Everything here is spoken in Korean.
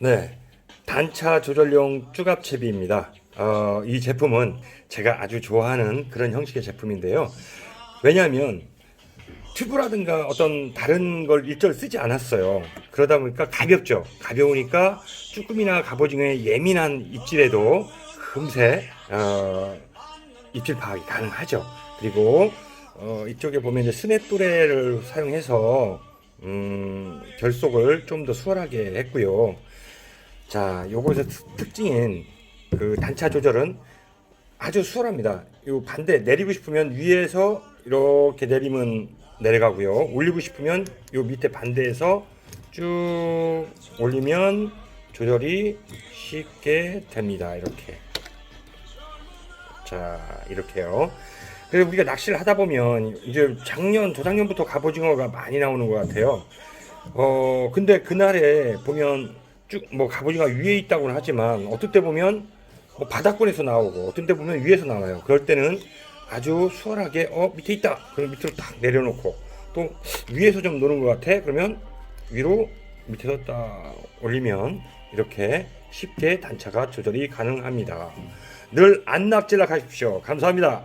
네, 단차 조절용 쭈갑채비입니다. 어, 이 제품은 제가 아주 좋아하는 그런 형식의 제품인데요. 왜냐하면 튜브라든가 어떤 다른 걸 일절 쓰지 않았어요. 그러다 보니까 가볍죠. 가벼우니까 쭈꾸미나 갑오징어의 예민한 입질에도 금세 어, 입질 파악이 가능하죠. 그리고 어, 이쪽에 보면 이제 스냅도레를 사용해서 음, 결속을 좀 더 수월하게 했고요. 자, 요것의 특- 특징인 그 단차 조절은 아주 수월합니다. 요 반대 내리고 싶으면 위에서 이렇게 내리면 내려가고요. 올리고 싶으면 요 밑에 반대에서 쭉 올리면 조절이 쉽게 됩니다. 이렇게. 자, 이렇게요. 그래서 우리가 낚시를 하다 보면 이제 작년, 도작년부터 갑오징어가 많이 나오는 것 같아요. 어, 근데 그날에 보면 쭉 뭐 갑오징어 위에 있다고는 하지만 어떨 때 보면 뭐 바닥권에서 나오고 어떤 때 보면 위에서 나와요. 그럴 때는 아주 수월하게 어 밑에 있다. 그럼 밑으로 딱 내려놓고 또 위에서 좀 노는 것 같아. 그러면 위로 밑에서 딱 올리면 이렇게 쉽게 단차가 조절이 가능합니다. 늘 안납질락 하십시오. 감사합니다.